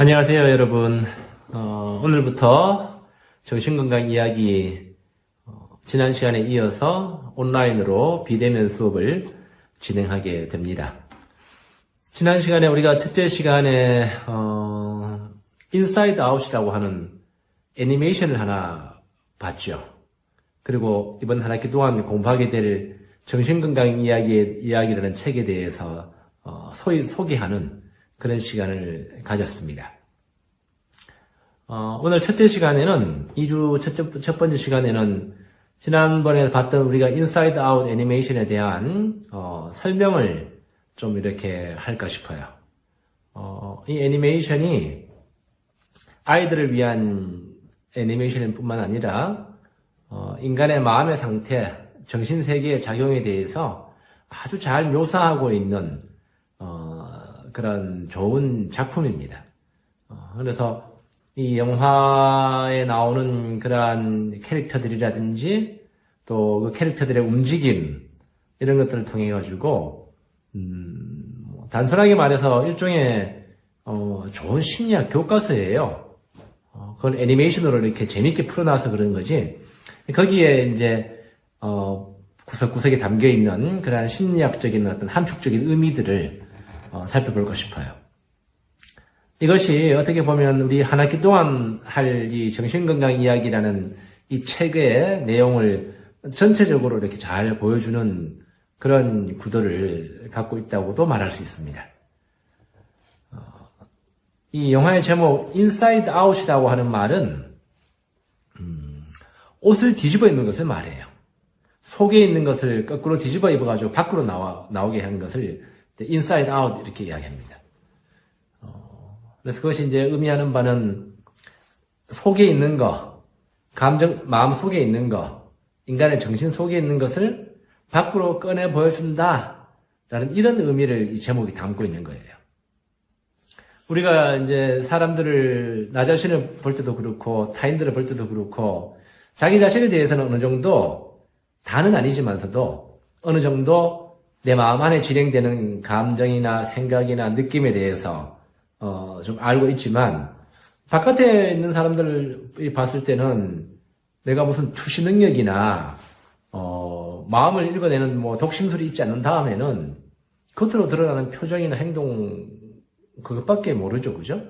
안녕하세요, 여러분. 어, 오늘부터 정신건강 이야기 어, 지난 시간에 이어서 온라인으로 비대면 수업을 진행하게 됩니다. 지난 시간에 우리가 첫째 시간에 어, 인사이드 아웃이라고 하는 애니메이션을 하나 봤죠. 그리고 이번 한 학기 동안 공부하게 될 정신건강 이야기, 이야기라는 책에 대해서 어, 소개하는 그런 시간을 가졌습니다. 어, 오늘 첫째 시간에는, 2주 첫, 첫 번째 시간에는 지난번에 봤던 우리가 인사이드 아웃 애니메이션에 대한 어, 설명을 좀 이렇게 할까 싶어요. 어, 이 애니메이션이 아이들을 위한 애니메이션일 뿐만 아니라 어, 인간의 마음의 상태, 정신 세계의 작용에 대해서 아주 잘 묘사하고 있는 어, 그런 좋은 작품입니다. 어, 그래서 이 영화에 나오는 그러한 캐릭터들이라든지 또 그 캐릭터들의 움직임 이런 것들을 통해 가지고 음, 뭐 단순하게 말해서 일종의 어, 좋은 심리학 교과서예요. 어, 그걸 애니메이션으로 이렇게 재밌게 풀어놔서 그런 거지. 거기에 이제 어, 구석구석에 담겨 있는 그러한 심리학적인 어떤 함축적인 의미들을 어, 살펴볼까 싶어요. 이것이 어떻게 보면 우리 한 학기 동안 할 이 정신건강 이야기라는 이 책의 내용을 전체적으로 이렇게 잘 보여주는 그런 구도를 갖고 있다고도 말할 수 있습니다. 어, 이 영화의 제목 인사이드 아웃이라고 하는 말은 음, 옷을 뒤집어 입는 것을 말해요. 속에 있는 것을 거꾸로 뒤집어 입어가지고 밖으로 나와, 나오게 하는 것을 인사이드 아웃 이렇게 이야기합니다. 어, 그래서 그것이 이제 의미하는 바는 속에 있는 거, 감정, 마음 속에 있는 거, 인간의 정신 속에 있는 것을 밖으로 꺼내 보여준다. 라는 이런 의미를 이 제목이 담고 있는 거예요. 우리가 이제 사람들을, 나 자신을 볼 때도 그렇고, 타인들을 볼 때도 그렇고, 자기 자신에 대해서는 어느 정도, 다는 아니지만서도, 어느 정도 내 마음 안에 진행되는 감정이나 생각이나 느낌에 대해서, 어, 좀 알고 있지만, 바깥에 있는 사람들을 봤을 때는 내가 무슨 투시 능력이나, 어, 마음을 읽어내는 뭐 독심술이 있지 않는 다음에는 겉으로 드러나는 표정이나 행동, 그것밖에 모르죠. 그죠?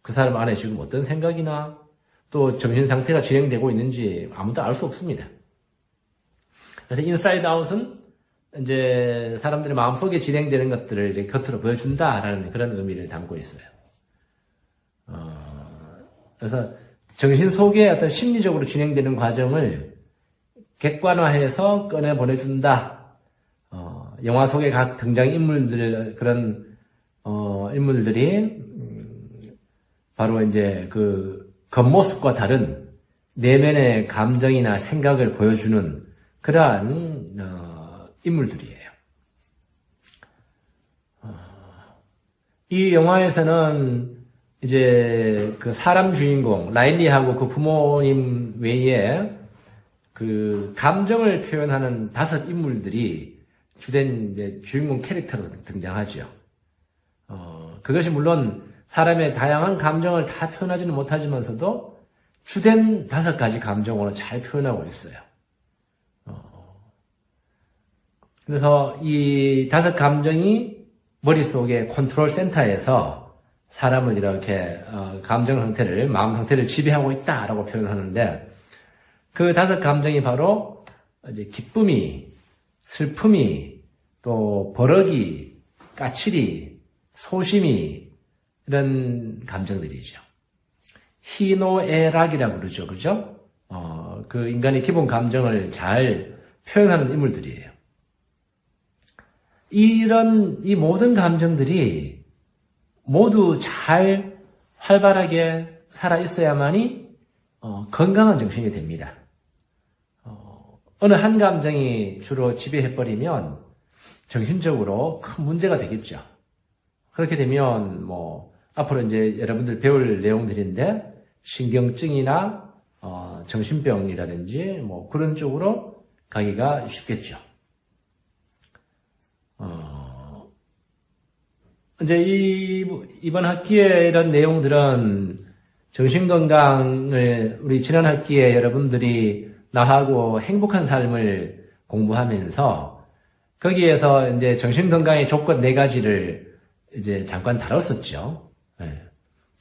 그 사람 안에 지금 어떤 생각이나 또 정신 상태가 진행되고 있는지 아무도 알 수 없습니다. 그래서 인사이드 아웃은 이제 사람들의 마음속에 진행되는 것들을 겉으로 보여준다라는 그런 의미를 담고 있어요. 어, 그래서 정신 속에 어떤 심리적으로 진행되는 과정을 객관화해서 꺼내 보내준다. 어, 영화 속의 각 등장 인물들 그런 어, 인물들이 음, 바로 이제 그 겉모습과 다른 내면의 감정이나 생각을 보여주는 그러한 어, 인물들이에요. 어, 이 영화에서는 이제 그 사람 주인공 라일리하고 그 부모님 외에 그 감정을 표현하는 다섯 인물들이 주된 이제 주인공 캐릭터로 등장하죠. 어, 그것이 물론 사람의 다양한 감정을 다 표현하지는 못하지만서도 주된 다섯 가지 감정으로 잘 표현하고 있어요. 어, 그래서 이 다섯 감정이 머릿속에 컨트롤 센터에서 사람을 이렇게 어, 감정 상태를 마음 상태를 지배하고 있다라고 표현하는데 그 다섯 감정이 바로 이제 기쁨이, 슬픔이, 또 버럭이, 까칠이, 소심이 이런 감정들이죠. 희노애락이라고 그러죠, 그죠? 어, 그 인간의 기본 감정을 잘 표현하는 인물들이에요. 이런 이 모든 감정들이 모두 잘 활발하게 살아 있어야만이 어, 건강한 정신이 됩니다. 어느 한 감정이 주로 지배해버리면 정신적으로 큰 문제가 되겠죠. 그렇게 되면 뭐 앞으로 이제 여러분들 배울 내용들인데 신경증이나 어, 정신병이라든지 뭐 그런 쪽으로 가기가 쉽겠죠. 어, 이제 이, 이번 학기에 이런 내용들은 정신건강을 우리 지난 학기에 여러분들이 나하고 행복한 삶을 공부하면서 거기에서 이제 정신건강의 조건 네 가지를 이제 잠깐 다뤘었죠. 예.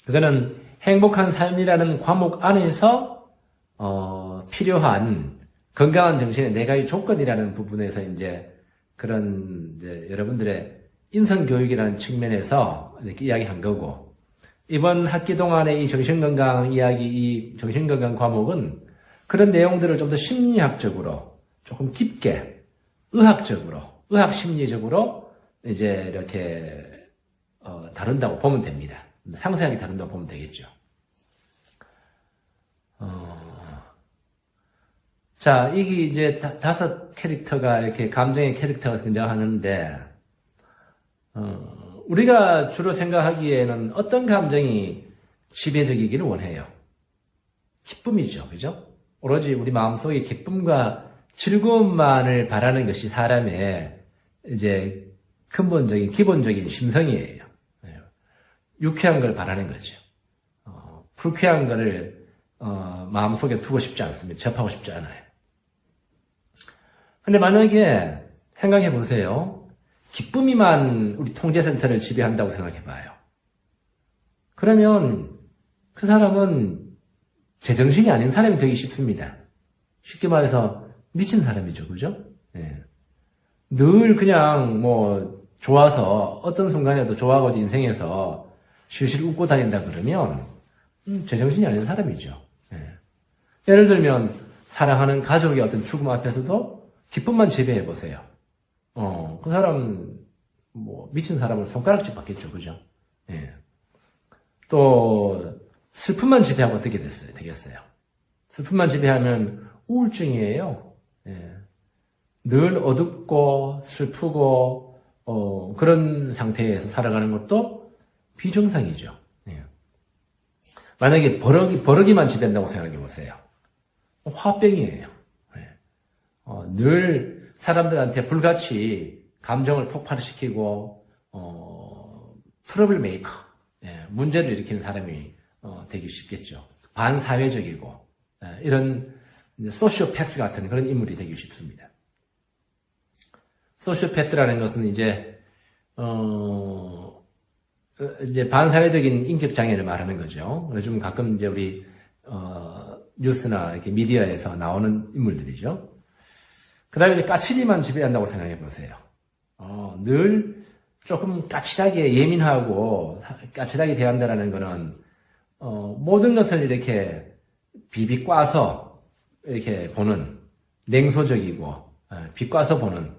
그거는 행복한 삶이라는 과목 안에서 어, 필요한 건강한 정신의 네 가지 조건이라는 부분에서 이제 그런 이제 여러분들의 인성 교육이라는 측면에서 이렇게 이야기한 거고 이번 학기 동안에 이 정신건강 이야기, 이 정신건강 과목은 그런 내용들을 좀 더 심리학적으로 조금 깊게 의학적으로, 의학 심리적으로 이제 이렇게 어, 다룬다고 보면 됩니다. 상세하게 다룬다고 보면 되겠죠. 어, 자, 이게 이제 다, 다섯 캐릭터가 이렇게 감정의 캐릭터가 등장하는데, 어, 우리가 주로 생각하기에는 어떤 감정이 지배적이기를 원해요. 기쁨이죠. 그죠? 오로지 우리 마음속에 기쁨과 즐거움만을 바라는 것이 사람의 이제 근본적인, 기본적인 심성이에요. 네. 유쾌한 걸 바라는 거죠. 어, 불쾌한 거를 어, 마음속에 두고 싶지 않습니다. 접하고 싶지 않아요. 근데 만약에 생각해 보세요. 기쁨이만 우리 통제센터를 지배한다고 생각해 봐요. 그러면 그 사람은 제정신이 아닌 사람이 되기 쉽습니다. 쉽게 말해서 미친 사람이죠. 그죠? 예. 늘 그냥 뭐 좋아서 어떤 순간에도 좋아하고 인생에서 실실 웃고 다닌다 그러면 음, 제정신이 아닌 사람이죠. 예. 예를 들면 사랑하는 가족의 어떤 죽음 앞에서도 기쁨만 지배해 보세요. 어, 그 사람 뭐 미친 사람을 손가락질 받겠죠. 그죠? 예. 또 슬픔만 지배하면 어떻게 됐어요? 되겠어요? 슬픔만 지배하면 우울증이에요. 예. 늘 어둡고 슬프고 어, 그런 상태에서 살아가는 것도 비정상이죠. 예. 만약에 버럭이 버럭이만 지배한다고 생각해 보세요. 화병이에요. 예. 어, 늘 사람들한테 불같이 감정을 폭발시키고 어, 트러블 메이커, 예, 문제를 일으키는 사람이 어, 되기 쉽겠죠. 반사회적이고 예, 이런 소시오패스 같은 그런 인물이 되기 쉽습니다. 소시오패스라는 것은 이제 어, 이제 반사회적인 인격 장애를 말하는 거죠. 요즘 가끔 이제 우리 어, 뉴스나 이렇게 미디어에서 나오는 인물들이죠. 그 다음에 까칠이만 지배한다고 생각해 보세요. 어, 늘 조금 까칠하게 예민하고 까칠하게 대한다는 것은 어, 모든 것을 이렇게 비비 꽈서 이렇게 보는 냉소적이고 어, 비꽈서 보는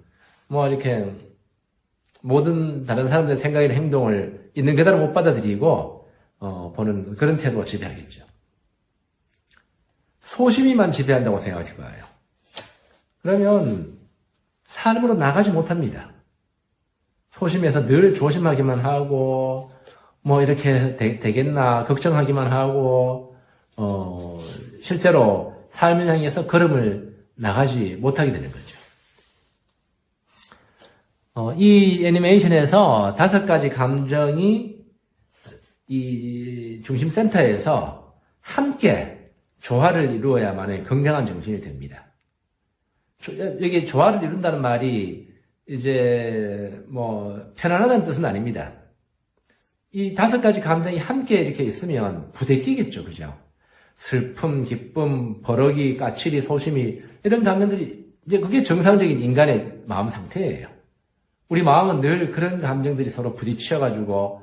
뭐 이렇게 모든 다른 사람들의 생각이나 행동을 있는 그대로 못 받아들이고 어, 보는 그런 태도로 지배하겠죠. 소심이만 지배한다고 생각해 봐요. 그러면 삶으로 나가지 못합니다. 소심해서 늘 조심하기만 하고 뭐 이렇게 되, 겠나 걱정하기만 하고 어, 실제로 삶을 향해서 걸음을 나가지 못하게 되는 거죠. 어, 이 애니메이션에서 다섯 가지 감정이 이 중심 센터에서 함께 조화를 이루어야만 건강한 정신이 됩니다. 여기 조화를 이룬다는 말이 이제 뭐 편안하다는 뜻은 아닙니다. 이 다섯 가지 감정이 함께 이렇게 있으면 부대끼겠죠, 그죠? 슬픔, 기쁨, 버럭이, 까칠이, 소심이 이런 감정들이 이제 그게 정상적인 인간의 마음 상태예요. 우리 마음은 늘 그런 감정들이 서로 부딪혀가지고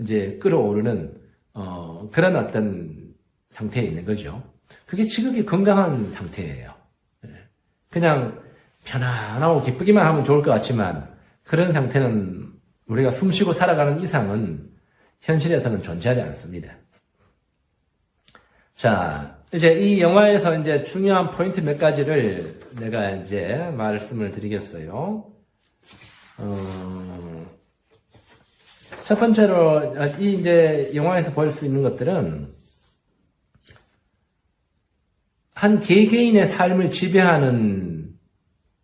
이제 끌어오르는 어, 그런 어떤 상태에 있는 거죠. 그게 지극히 건강한 상태예요. 예. 그냥 편안하고 기쁘기만 하면 좋을 것 같지만 그런 상태는 우리가 숨쉬고 살아가는 이상은 현실에서는 존재하지 않습니다. 자, 이제 이 영화에서 이제 중요한 포인트 몇 가지를 내가 이제 말씀을 드리겠어요. 어, 첫 번째로 이 이제 영화에서 볼 수 있는 것들은 한 개개인의 삶을 지배하는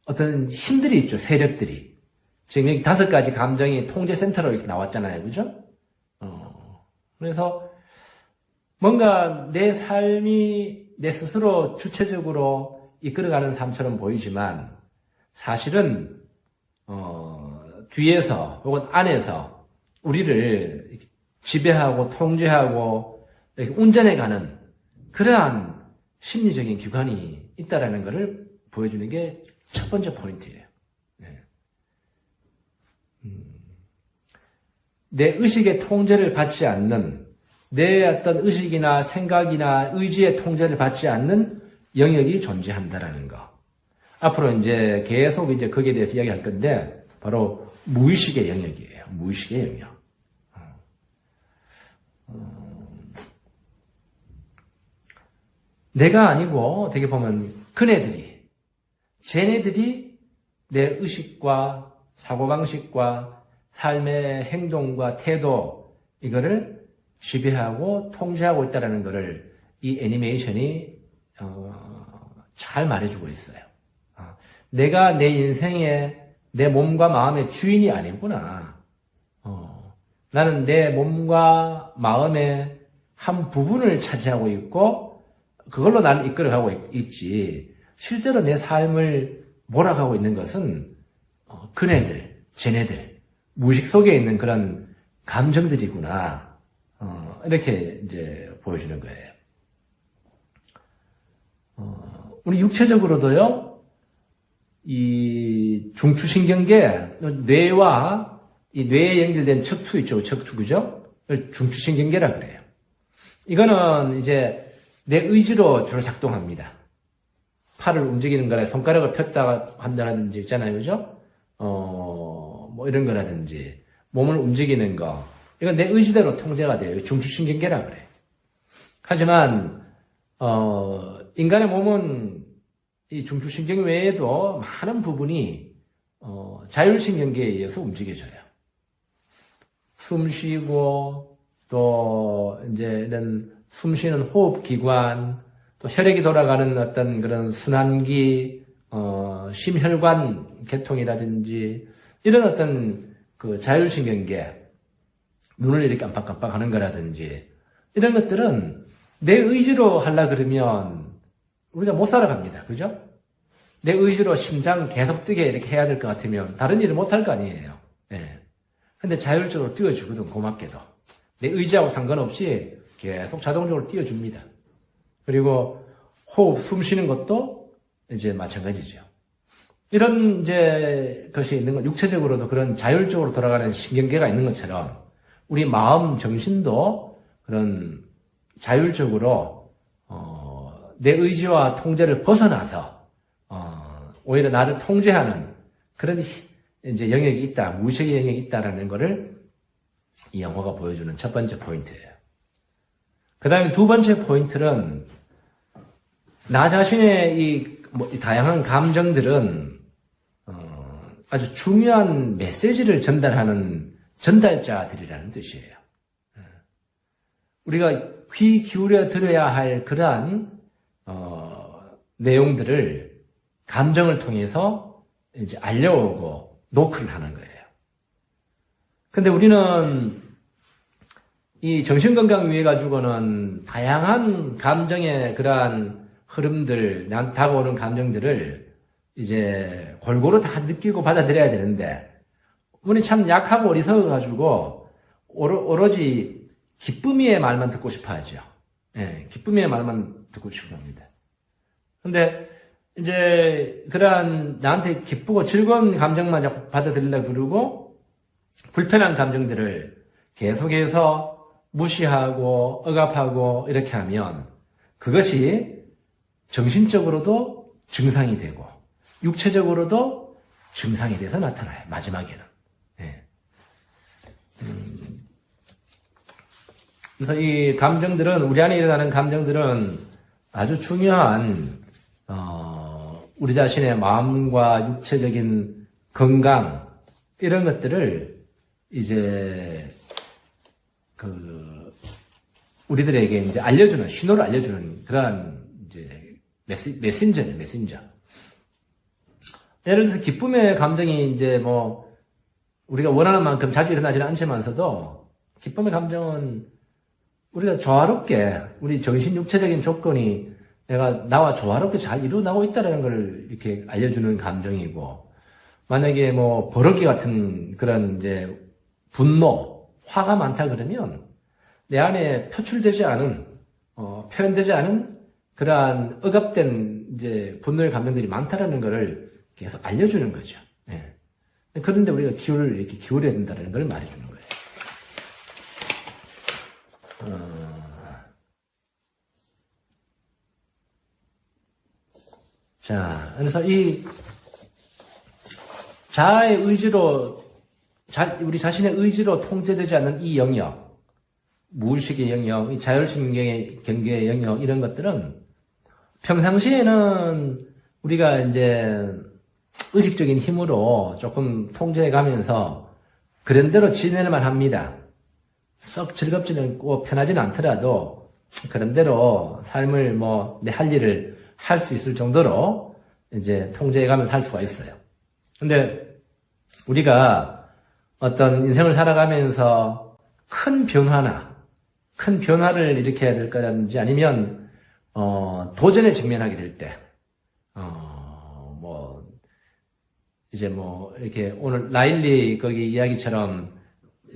어떤 힘들이 있죠, 세력들이. 지금 여기 다섯 가지 감정이 통제 센터로 이렇게 나왔잖아요. 그죠? 어, 그래서 뭔가 내 삶이 내 스스로 주체적으로 이끌어가는 삶처럼 보이지만 사실은 어, 뒤에서 혹은 안에서 우리를 지배하고 통제하고 운전해가는 그러한 심리적인 기관이 있다라는 것을 보여주는 게 첫 번째 포인트예요. 네. 음. 내 의식의 통제를 받지 않는 내 어떤 의식이나 생각이나 의지의 통제를 받지 않는 영역이 존재한다라는 거. 앞으로 이제 계속 이제 거기에 대해서 이야기할 건데 바로 무의식의 영역이에요. 무의식의 영역. 내가 아니고 어떻게 보면 그네들이 쟤네들이 내 의식과 사고방식과 삶의 행동과 태도 이거를 지배하고 통제하고 있다는 것을 이 애니메이션이 어, 잘 말해주고 있어요. 어, 내가 내 인생의 내 몸과 마음의 주인이 아니구나. 어, 나는 내 몸과 마음의 한 부분을 차지하고 있고 그걸로 나를 이끌어가고 있- 있지. 실제로 내 삶을 몰아가고 있는 것은 어, 그네들, 쟤네들, 무의식 속에 있는 그런 감정들이구나. 어, 이렇게 이제 보여주는 거예요. 어, 우리 육체적으로도요, 이 중추신경계, 뇌와 이 뇌에 연결된 척추 있죠, 척추, 그죠? 중추신경계라 그래요. 이거는 이제 내 의지로 주로 작동합니다. 팔을 움직이는 거나 손가락을 폈다가 한다든지 있잖아요, 그죠? 어, 뭐 이런 거라든지 몸을 움직이는 거 이건 내 의지대로 통제가 돼요. 중추신경계라 그래. 하지만 어, 인간의 몸은 이 중추신경 외에도 많은 부분이 어, 자율신경계에 의해서 움직여져요. 숨 쉬고 또 이제 이런 숨 쉬는 호흡 기관 또 혈액이 돌아가는 어떤 그런 순환기 어, 심혈관 계통이라든지 이런 어떤 그 자율신경계 눈을 이렇게 깜빡깜빡 하는 거라든지 이런 것들은 내 의지로 하려 그러면 우리가 못 살아갑니다. 그죠? 내 의지로 심장 계속 뛰게 이렇게 해야 될 것 같으면 다른 일을 못 할 거 아니에요. 예. 근데 자율적으로 띄워주거든, 고맙게도. 내 의지하고 상관없이 계속 자동적으로 띄워줍니다. 그리고 호흡, 숨 쉬는 것도 이제 마찬가지죠. 이런 이제 것이 있는 건 육체적으로도 그런 자율적으로 돌아가는 신경계가 있는 것처럼 우리 마음, 정신도 그런 자율적으로 어, 내 의지와 통제를 벗어나서 어, 오히려 나를 통제하는 그런 히- 이제 영역이 있다, 무의식의 영역이 있다라는 것을 이 영화가 보여주는 첫 번째 포인트예요. 그 다음에 두 번째 포인트는 나 자신의 이, 뭐, 이 다양한 감정들은 어, 아주 중요한 메시지를 전달하는 전달자들이라는 뜻이에요. 예. 우리가 귀 기울여 들어야 할 그러한 어, 내용들을 감정을 통해서 이제 알려오고 노크를 하는 거예요. 근데 우리는 이 정신건강 위해 가지고는 다양한 감정의 그러한 흐름들, 난 다가오는 감정들을 이제 골고루 다 느끼고 받아들여야 되는데, 우리 참 약하고 어리석어가지고, 오로, 오로 지 기쁨이의 말만 듣고 싶어 하죠. 예, 기쁨이의 말만 듣고 싶어 합니다. 근데, 이제, 그러한 나한테 기쁘고 즐거운 감정만 받아들이려고 그러고, 불편한 감정들을 계속해서 무시하고 억압하고 이렇게 하면 그것이 정신적으로도 증상이 되고 육체적으로도 증상이 돼서 나타나요. 마지막에는. 예. 음, 그래서 이 감정들은 우리 안에 일어나는 감정들은 아주 중요한 어, 우리 자신의 마음과 육체적인 건강 이런 것들을 이제 그 우리들에게 이제 알려주는 신호를 알려주는 그러한 이제 메시, 메신저예요 메신저. 예를 들어서 기쁨의 감정이 이제 뭐 우리가 원하는 만큼 자주 일어나지는 않지만서도 기쁨의 감정은 우리가 조화롭게 우리 정신 육체적인 조건이 내가 나와 조화롭게 잘 이루어나고 있다는 걸 이렇게 알려주는 감정이고 만약에 뭐 버럭이 같은 그런 이제 분노, 화가 많다 그러면 내 안에 표출되지 않은 어, 표현되지 않은 그러한 억압된 이제 분노의 감정들이 많다라는 것을 계속 알려주는 거죠. 예. 그런데 우리가 기울을 이렇게 기울여야 된다는 걸 말해주는 거예요. 어. 자, 그래서 이 자아의 의지로 자- 우리 자신의 의지로 통제되지 않는 이 영역, 무의식의 영역, 이 자율신경의 경계의 영역 이런 것들은 평상시에는 우리가 이제 의식적인 힘으로 조금 통제해 가면서 그런대로 지내만 합니다. 썩 즐겁지는 않고 편하지는 않더라도 그런대로 삶을 뭐 내 할 일을 할 수 있을 정도로 이제 통제해 가면서 살 수가 있어요. 근데 우리가 어떤 인생을 살아가면서 큰 변화나 큰 변화를 일으켜야 될 거라든지 아니면 어, 도전에 직면하게 될 때, 어, 뭐, 이제 뭐, 이렇게 오늘 라일리 거기 이야기처럼,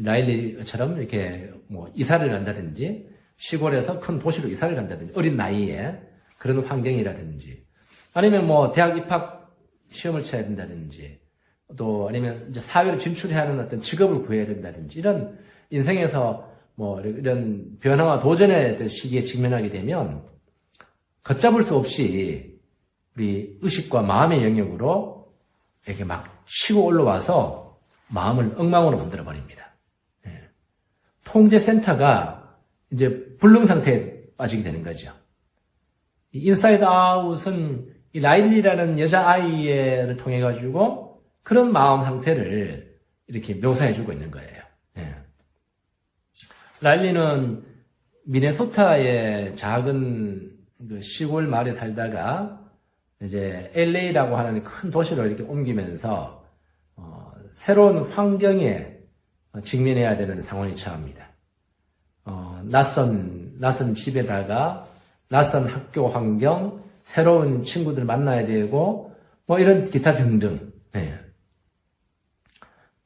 라일리처럼 이렇게 뭐 이사를 간다든지, 시골에서 큰 도시로 이사를 간다든지, 어린 나이에 그런 환경이라든지, 아니면 뭐 대학 입학 시험을 쳐야 된다든지, 또 아니면 이제 사회로 진출해야 하는 어떤 직업을 구해야 된다든지, 이런 인생에서 뭐 이런 변화와 도전의 시기에 직면하게 되면 걷잡을 수 없이 우리 의식과 마음의 영역으로 이렇게 막 치고 올라와서 마음을 엉망으로 만들어 버립니다. 예. 통제센터가 이제 불능 상태에 빠지게 되는 거죠. 이 인사이드 아웃은 이 라일리라는 여자 아이를 통해 가지고 그런 마음 상태를 이렇게 묘사해 주고 있는 거예요. 예. 라일리는 미네소타의 작은 그 시골 마을에 살다가 이제 LA라고 하는 큰 도시로 이렇게 옮기면서 어, 새로운 환경에 직면해야 되는 상황에 처합니다. 어, 낯선 낯선 집에다가 낯선 학교 환경, 새로운 친구들 만나야 되고 뭐 이런 기타 등등. 예.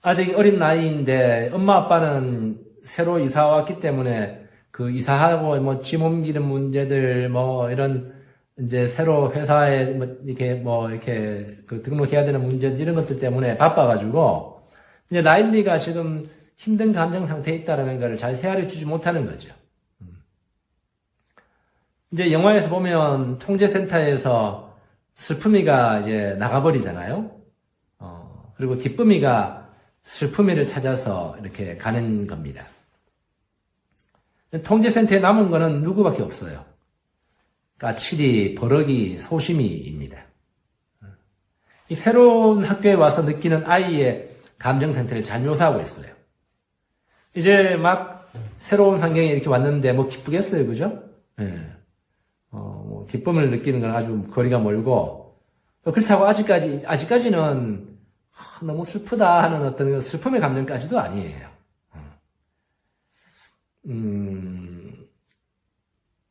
아직 어린 나이인데 엄마 아빠는 새로 이사 왔기 때문에 그 이사하고 뭐 짐 옮기는 문제들 뭐 이런 이제 새로 회사에 뭐 이렇게 뭐 이렇게 그 등록해야 되는 문제들 이런 것들 때문에 바빠가지고 이제 라일리가 지금 힘든 감정 상태에 있다라는 것을 잘 헤아려 주지 못하는 거죠. 음. 이제 영화에서 보면 통제센터에서 슬픔이가 이제 나가버리잖아요. 어, 그리고 기쁨이가 슬픔이를 찾아서 이렇게 가는 겁니다. 통제센터에 남은 거는 누구밖에 없어요. 까칠이, 버럭이, 소심이입니다. 이 새로운 학교에 와서 느끼는 아이의 감정 상태를 잘 묘사하고 있어요. 이제 막 새로운 환경에 이렇게 왔는데 뭐 기쁘겠어요, 그죠? 예. 어, 뭐 기쁨을 느끼는 건 아주 거리가 멀고 또 그렇다고 아직까지 아직까지는 아, 너무 슬프다 하는 어떤 슬픔의 감정까지도 아니에요. 음,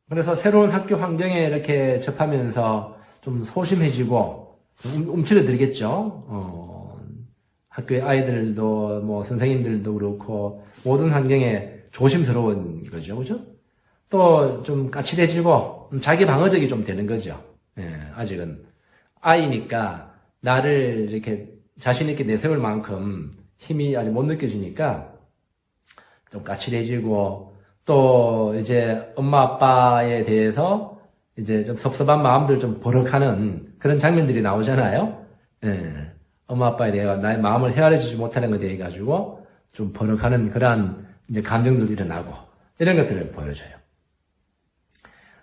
그래서 새로운 학교 환경에 이렇게 접하면서 좀 소심해지고, 좀 움츠러들겠죠. 어, 학교의 아이들도, 뭐, 선생님들도 그렇고, 모든 환경에 조심스러운 거죠. 그죠? 또 좀 까칠해지고, 자기 방어적이 좀 되는 거죠. 예, 아직은. 아이니까, 나를 이렇게 자신 있게 내세울 만큼 힘이 아직 못 느껴지니까, 좀 까칠해지고 또 이제 엄마 아빠에 대해서 이제 좀 섭섭한 마음들 좀 버럭하는 그런 장면들이 나오잖아요. 예. 엄마 아빠에 대해 나의 마음을 헤아려주지 못하는 것에 대해 가지고 좀 버럭하는 그러한 이제 감정들이 일어나고 이런 것들을 보여줘요.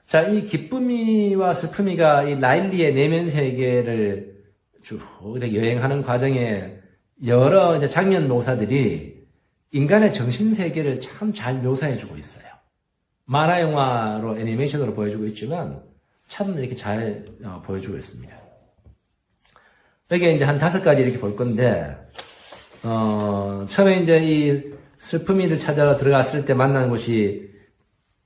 자, 이 기쁨이와 슬픔이가 이 라일리의 내면 세계를 쭉 여행하는 과정에 여러 이제 장면 묘사들이 인간의 정신 세계를 참 잘 묘사해주고 있어요. 만화 영화로 애니메이션으로 보여주고 있지만 참 이렇게 잘 어, 보여주고 있습니다. 여기 이제 한 다섯 가지 이렇게 볼 건데 어, 처음에 이제 이 슬픔이를 찾아러 들어갔을 때 만난 곳이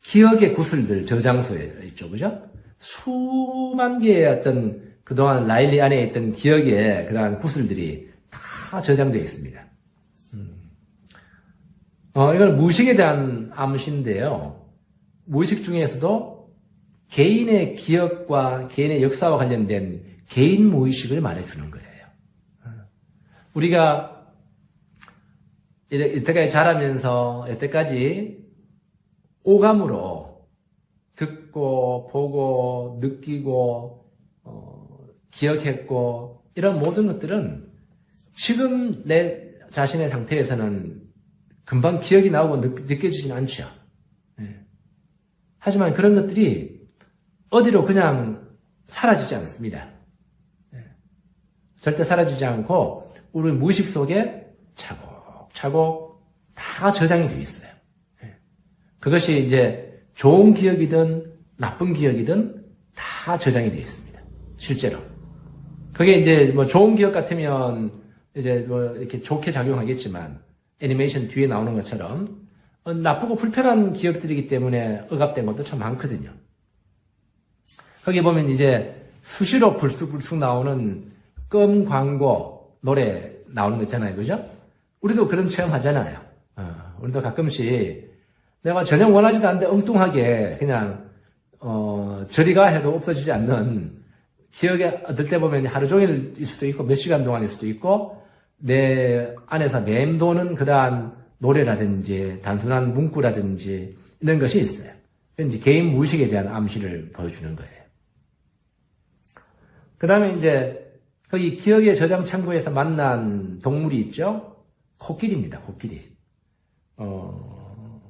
기억의 구슬들 저장소에 있죠, 그죠? 수만 개의 어떤 그동안 라일리 안에 있던 기억의 그러한 구슬들이 다 저장되어 있습니다. 음. 어, 이건 무의식에 대한 암시인데요. 무의식 중에서도 개인의 기억과 개인의 역사와 관련된 개인 무의식을 말해주는 거예요. 우리가 이때까지 자라면서 여태까지 오감으로 듣고 보고 느끼고 어, 기억했고 이런 모든 것들은 지금 내 자신의 상태에서는 금방 기억이 나오고 느, 느껴지진 않죠. 예. 하지만 그런 것들이 어디로 그냥 사라지지 않습니다. 예. 절대 사라지지 않고 우리 무의식 속에 차곡차곡 다 저장이 되어 있어요. 예. 그것이 이제 좋은 기억이든 나쁜 기억이든 다 저장이 되어 있습니다. 실제로. 그게 이제 뭐 좋은 기억 같으면 이제 뭐 이렇게 좋게 작용하겠지만 애니메이션 뒤에 나오는 것처럼 어, 나쁘고 불편한 기억들이기 때문에 억압된 것도 참 많거든요. 거기 보면 이제 수시로 불쑥불쑥 나오는 껌 광고 노래 나오는 거 있잖아요. 그죠? 우리도 그런 체험 하잖아요. 어, 우리도 가끔씩 내가 전혀 원하지도 않는데 엉뚱하게 그냥 어, 저리가 해도 없어지지 않는 기억에 얻을 때 보면 하루 종일일 수도 있고 몇 시간 동안일 수도 있고 내 안에서 맴도는 그러한 노래라든지 단순한 문구라든지 이런 것이 있어요. 이제 개인 무의식에 대한 암시를 보여주는 거예요. 그 다음에 이제 거기 기억의 저장 창고에서 만난 동물이 있죠? 코끼리입니다, 코끼리. 어,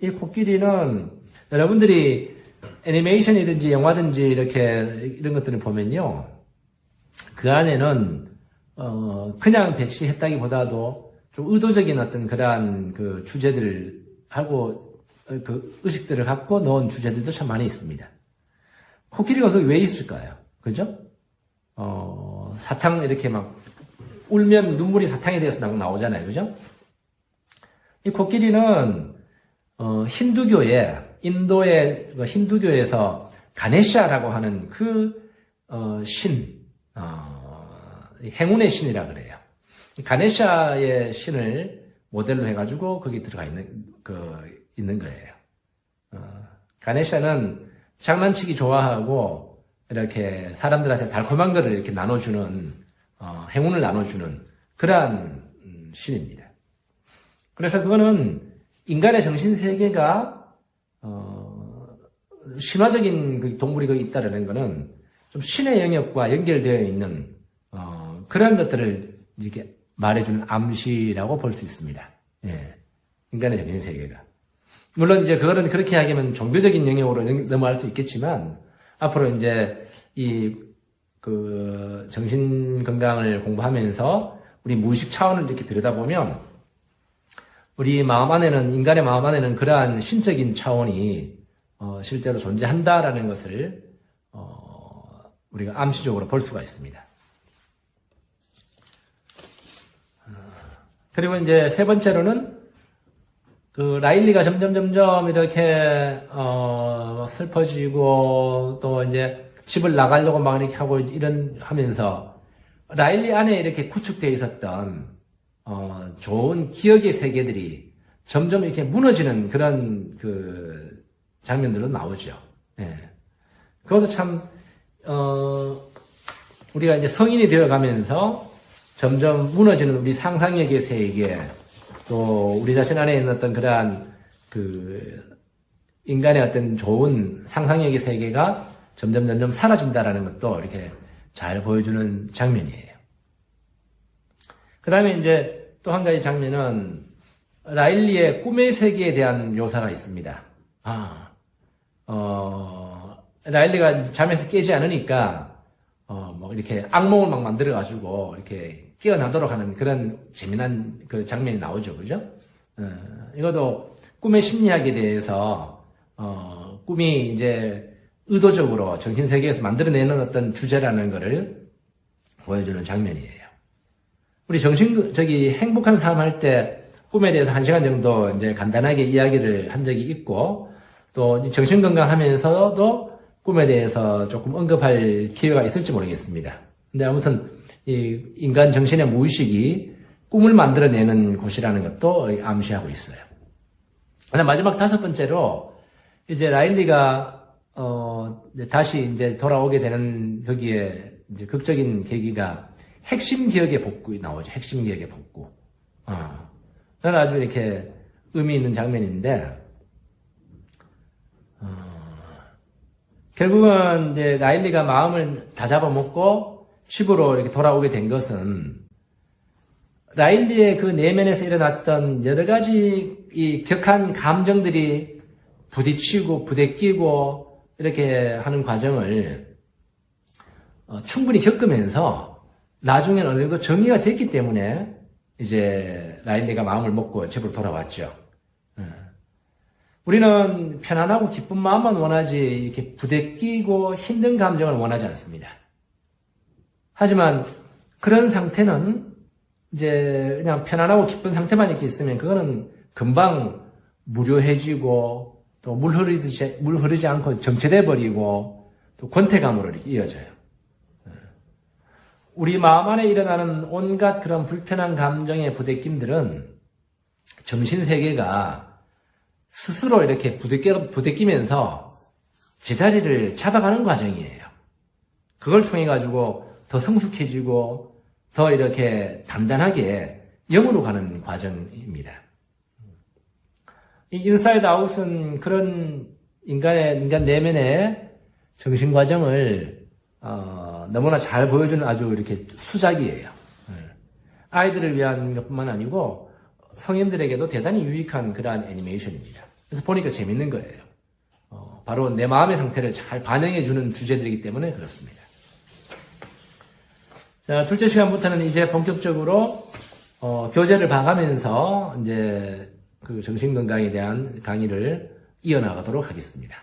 이 코끼리는 여러분들이 애니메이션이든지 영화든지 이렇게 이런 것들을 보면요. 그 안에는 어, 그냥 배치했다기보다도 좀 의도적인 어떤 그러한 그 주제들을 하고 어, 그 의식들을 갖고 넣은 주제들도 참 많이 있습니다. 코끼리가 거기 왜 있을까요? 그죠? 어, 사탕 이렇게 막 울면 눈물이 돼서 나- 나오잖아요. 그죠? 이 코끼리는 어, 힌두교에 인도의 그 힌두교에서 가네샤라고 하는 그 어, 신, 어, 행운의 신이라 그래요. 이 가네샤의 신을 모델로 해가지고 거기 들어가 있는 그 있는 거예요. 어, 가네샤는 장난치기 좋아하고 이렇게 사람들한테 달콤한 거를 이렇게 나눠주는 어, 행운을 나눠주는 그러한 음, 신입니다. 그래서 그거는 인간의 정신 세계가 어, 신화적인 그 동물이 거기 있다라는 거는 좀 신의 영역과 연결되어 있는 어, 그런 것들을 이렇게 말해주는 암시라고 볼 수 있습니다. 예. 인간의 정신 세계가. 물론 이제 그거는 그렇게 하기면 종교적인 영역으로 영- 넘어갈 수 있겠지만 앞으로 이제 이 그 정신 건강을 공부하면서 우리 무의식 차원을 이렇게 들여다보면 우리 마음 안에는 인간의 마음 안에는 그러한 신적인 차원이 어, 실제로 존재한다라는 것을 어, 우리가 암시적으로 볼 수가 있습니다. 어, 그리고 이제 세 번째로는 그 라일리가 점점 점점 이렇게 어, 슬퍼지고 또 이제 집을 나가려고 막 이렇게 하고 이런 하면서 라일리 안에 이렇게 구축되어 있었던 어, 좋은 기억의 세계들이 점점 이렇게 무너지는 그런 그 장면들도 나오죠. 예. 그것도 참, 어, 우리가 이제 성인이 되어 가면서 점점 무너지는 우리 상상력의 세계, 또 우리 자신 안에 있는 어떤 그러한 그 인간의 어떤 좋은 상상력의 세계가 점점 점점 사라진다라는 것도 이렇게 잘 보여주는 장면이에요. 그 다음에 이제 또 한 가지 장면은 라일리의 꿈의 세계에 대한 묘사가 있습니다. 아, 어, 라일리가 잠에서 깨지 않으니까, 어, 뭐 이렇게 악몽을 막 만들어 가지고 이렇게 깨어나도록 하는 그런 재미난 그 장면이 나오죠. 그죠? 어, 이것도 꿈의 심리학에 대해서, 어, 꿈이 이제 의도적으로 정신 세계에서 만들어내는 어떤 주제라는 것을 보여주는 장면이에요. 우리 정신, 저기 행복한 삶 할 때 꿈에 대해서 한 시간 정도 이제 간단하게 이야기를 한 적이 있고 또이 정신 건강하면서도 꿈에 대해서 조금 언급할 기회가 있을지 모르겠습니다. 근데 아무튼 이 인간 정신의 무의식이 꿈을 만들어내는 곳이라는 것도 암시하고 있어요. 그다음 마지막 다섯 번째로 이제 라일리가 어 다시 이제 돌아오게 되는 거기에 이제 극적인 계기가 핵심 기억의 복구 나오죠. 핵심 기억의 복구. 어. 저는 아주 이렇게 의미 있는 장면인데 어, 결국은 이제 라일리가 마음을 다 잡아먹고 집으로 이렇게 돌아오게 된 것은 라일리의 그 내면에서 일어났던 여러 가지 이 격한 감정들이 부딪히고 부대끼고 이렇게 하는 과정을 어, 충분히 겪으면서 나중에는 어느 정도 정리가 됐기 때문에 이제 라일리가 마음을 먹고 집으로 돌아왔죠. 예. 우리는 편안하고 기쁜 마음만 원하지 이렇게 부대끼고 힘든 감정을 원하지 않습니다. 하지만 그런 상태는 이제 그냥 편안하고 기쁜 상태만 이렇게 있으면 그거는 금방 무료해지고 또 물 흐르지, 물 흐르지 않고 정체돼 버리고 또 권태감으로 이렇게 이어져요. 우리 마음 안에 일어나는 온갖 그런 불편한 감정의 부대낌들은 정신세계가 스스로 이렇게 부대끼, 부대끼면서 제자리를 잡아가는 과정이에요. 그걸 통해 가지고 더 성숙해지고 더 이렇게 단단하게 영으로 가는 과정입니다. 이 인사이드 아웃은 그런 인간의 인간 내면의 정신 과정을 어, 너무나 잘 보여주는 아주 이렇게 수작이에요. 네. 아이들을 위한 것뿐만 아니고 성인들에게도 대단히 유익한 그러한 애니메이션입니다. 그래서 보니까 재밌는 거예요. 어, 바로 내 마음의 상태를 잘 반영해주는 주제들이기 때문에 그렇습니다. 자, 둘째 시간부터는 이제 본격적으로 어, 교재를 봐가면서 이제 그 정신건강에 대한 강의를 이어나가도록 하겠습니다.